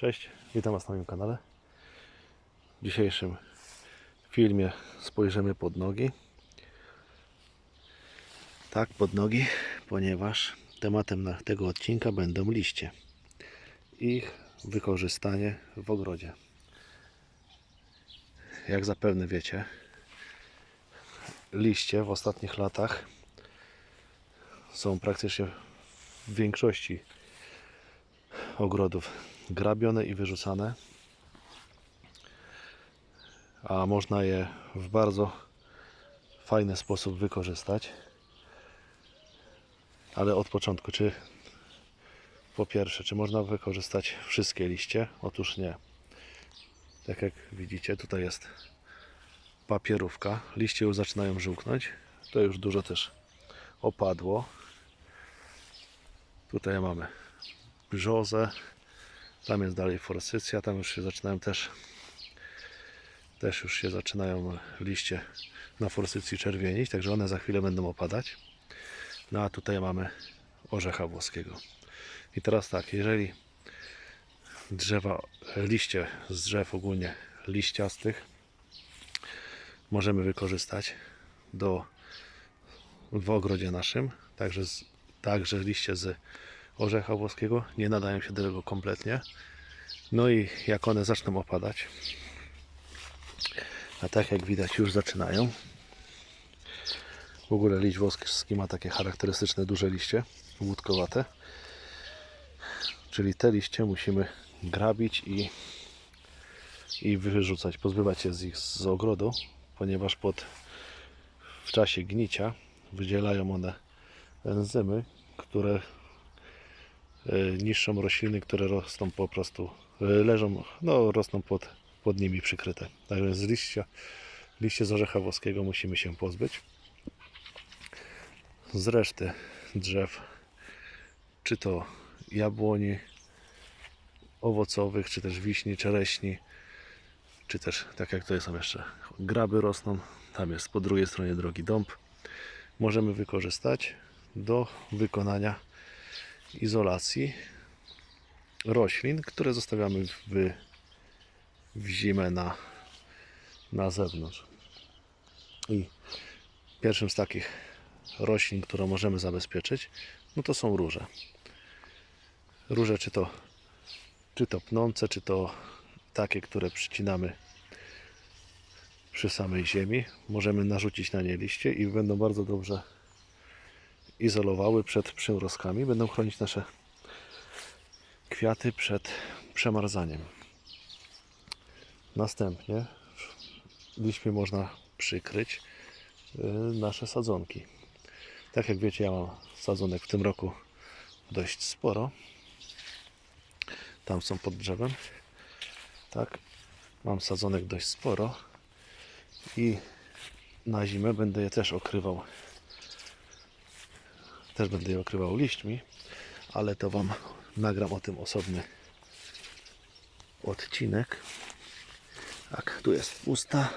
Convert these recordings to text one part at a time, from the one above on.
Cześć, witam Was na moim kanale. W dzisiejszym filmie spojrzymy pod nogi. Tak, pod nogi, ponieważ tematem tego odcinka będą liście. Ich wykorzystanie w ogrodzie. Jak zapewne wiecie, liście w ostatnich latach są praktycznie w większości ogrodów grabione i wyrzucane, a można je w bardzo fajny sposób wykorzystać. Ale od początku, czy po pierwsze, czy można wykorzystać wszystkie liście? Otóż nie. Tak jak widzicie, tutaj jest papierówka. Liście już zaczynają żółknąć. To już dużo też opadło. Tutaj mamy brzozę, tam jest dalej forsycja, tam już się zaczynają też też już się zaczynają liście na forsycji czerwienić, także one za chwilę będą opadać. No a tutaj mamy orzecha włoskiego. I teraz tak, jeżeli drzewa, liście z drzew ogólnie liściastych możemy wykorzystać do w ogrodzie naszym, także, z, także liście z orzecha włoskiego nie nadają się do tego kompletnie. No i jak one zaczną opadać, a tak jak widać już zaczynają. W ogóle liść włoski ma takie charakterystyczne duże liście, łódkowate. Czyli te liście musimy grabić i, i wyrzucać, pozbywać się z ich z ogrodu, ponieważ pod, w czasie gnicia wydzielają one enzymy, które niszczą rośliny, które rosną po prostu, y, leżą, no rosną pod, pod nimi przykryte. Tak więc z liścia, liście z orzecha włoskiego musimy się pozbyć. Z reszty drzew, czy to jabłoni owocowych, czy też wiśni, czereśni, czy też, tak jak tutaj są jeszcze graby rosną, tam jest po drugiej stronie drogi dąb, możemy wykorzystać do wykonania izolacji roślin, które zostawiamy w, w zimę na, na zewnątrz. I pierwszym z takich roślin, którą możemy zabezpieczyć, no to są róże. Róże czy to, czy to pnące, czy to takie, które przycinamy przy samej ziemi. Możemy narzucić na nie liście i będą bardzo dobrze izolowały przed przymrozkami. Będą chronić nasze kwiaty przed przemarzaniem. Następnie liśćmi można przykryć y, nasze sadzonki. Tak jak wiecie, ja mam sadzonek w tym roku dość sporo. Tam są pod drzewem. Tak, mam sadzonek dość sporo i na zimę będę je też okrywał też będę je okrywał liśćmi, ale to Wam nagram o tym osobny odcinek. Tak, tu jest pusta.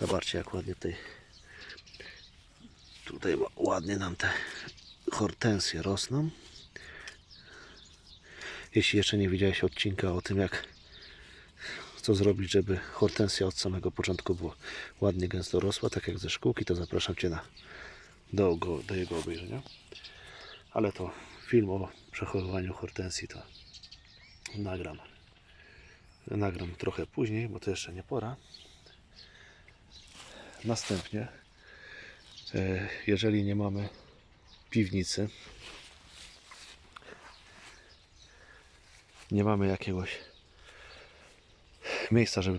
Zobaczcie, jak ładnie tutaj tutaj ładnie nam te hortensje rosną. Jeśli jeszcze nie widziałeś odcinka o tym, jak co zrobić, żeby hortensja od samego początku była ładnie gęsto rosła, tak jak ze szkółki, to zapraszam Cię na, do, go- do jego obejrzenia. Ale to film o przechowywaniu hortensji to nagram. Nagram trochę później, bo to jeszcze nie pora. Następnie, e, jeżeli nie mamy piwnicy, nie mamy jakiegoś miejsca, żeby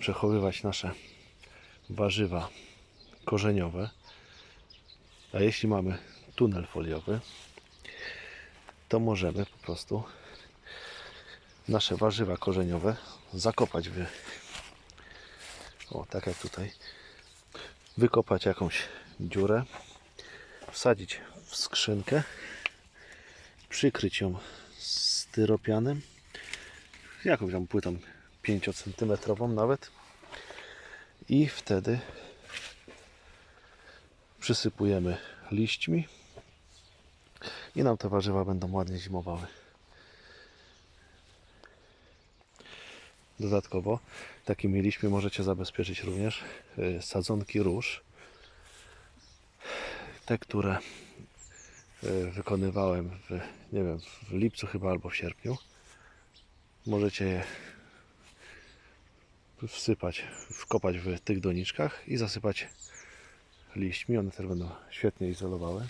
przechowywać nasze warzywa korzeniowe, a jeśli mamy tunel foliowy, to możemy po prostu nasze warzywa korzeniowe zakopać w o tak jak tutaj wykopać jakąś dziurę wsadzić w skrzynkę przykryć ją styropianem jakąś tam płytą 5 cm nawet i wtedy przysypujemy liśćmi i nam te warzywa będą ładnie zimowały. dodatkowo takimi mieliśmy, możecie zabezpieczyć również y, sadzonki róż. Te, które y, wykonywałem w, nie wiem, w lipcu chyba albo w sierpniu. Możecie je wsypać, wkopać w tych doniczkach i zasypać liśćmi. One też będą świetnie izolowały.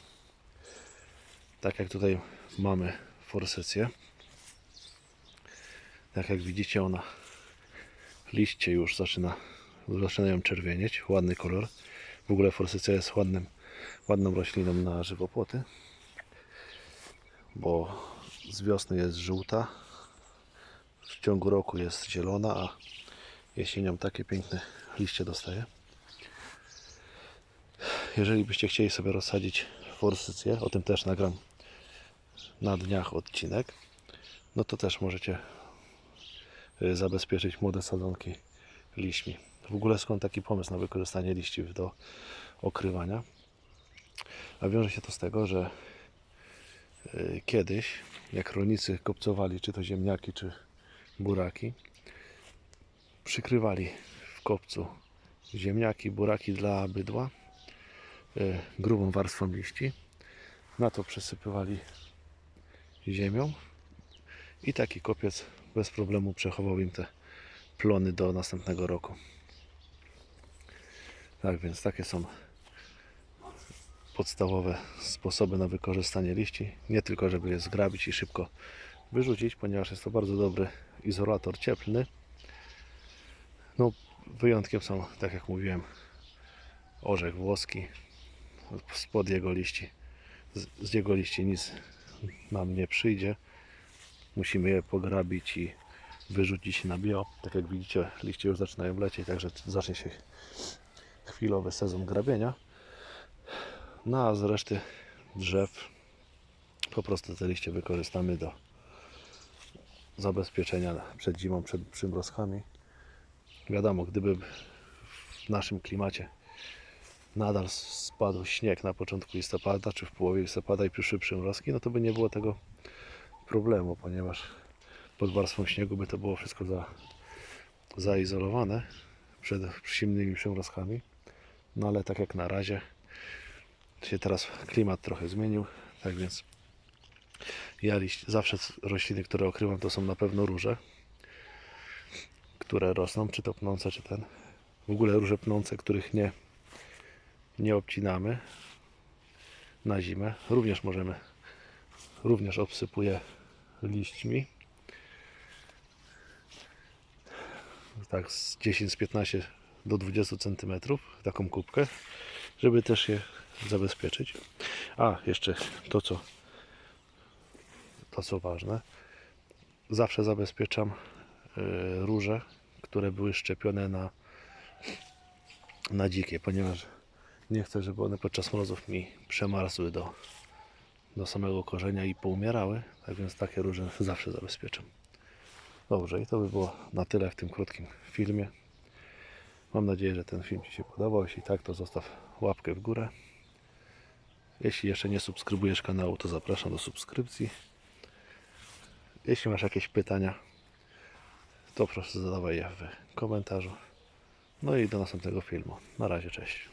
Tak jak tutaj mamy forsycję. Tak jak widzicie, ona liście już zaczyna, zaczynają czerwienieć. Ładny kolor. W ogóle forsycja jest ładnym, ładną rośliną na żywopłoty, bo z wiosny jest żółta, w ciągu roku jest zielona, a jesienią takie piękne liście dostaje. Jeżeli byście chcieli sobie rozsadzić forsycję, o tym też nagram na dniach odcinek, no to też możecie y, zabezpieczyć młode sadzonki liśćmi. W ogóle skąd taki pomysł na wykorzystanie liści do okrywania? A wiąże się to z tego, że y, kiedyś, jak rolnicy kopcowali czy to ziemniaki, czy buraki, przykrywali w kopcu ziemniaki, buraki dla bydła grubą warstwą liści. Na to przesypywali ziemią i taki kopiec bez problemu przechował im te plony do następnego roku. Tak więc takie są podstawowe sposoby na wykorzystanie liści. Nie tylko, żeby je zgrabić i szybko wyrzucić, ponieważ jest to bardzo dobry izolator cieplny. No, wyjątkiem są, tak jak mówiłem, orzech włoski. Spod jego liści, z, z jego liści nic nam nie przyjdzie. Musimy je pograbić i wyrzucić na bio. Tak jak widzicie, liście już zaczynają lecieć, także zacznie się chwilowy sezon grabienia. No a z reszty drzew po prostu te liście wykorzystamy do zabezpieczenia przed zimą, przed przymrozkami. Wiadomo, gdyby w naszym klimacie nadal spadł śnieg na początku listopada, czy w połowie listopada i przyszły przymrozki, no to by nie było tego problemu, ponieważ pod warstwą śniegu by to było wszystko za, zaizolowane przed zimnymi przymrozkami. No ale tak jak na razie się teraz klimat trochę zmienił, tak więc ja liść, zawsze rośliny, które okrywam, to są na pewno róże, które rosną, czy to pnące, czy ten. W ogóle róże pnące, których nie, nie obcinamy na zimę. Również możemy, również obsypuję liśćmi. Tak z 10 z 15 do 20 cm taką kubkę, żeby też je zabezpieczyć. A, jeszcze to co to co ważne. Zawsze zabezpieczam y, róże, które były szczepione na na dzikie, ponieważ nie chcę, żeby one podczas mrozów mi przemarzły do, do samego korzenia i poumierały. Tak więc takie róże zawsze zabezpieczam. Dobrze, i to by było na tyle w tym krótkim filmie. Mam nadzieję, że ten film Ci się podobał. Jeśli tak, to zostaw łapkę w górę. Jeśli jeszcze nie subskrybujesz kanału, to zapraszam do subskrypcji. Jeśli masz jakieś pytania, to proszę zadawaj je w komentarzu. No i do następnego filmu. Na razie, cześć.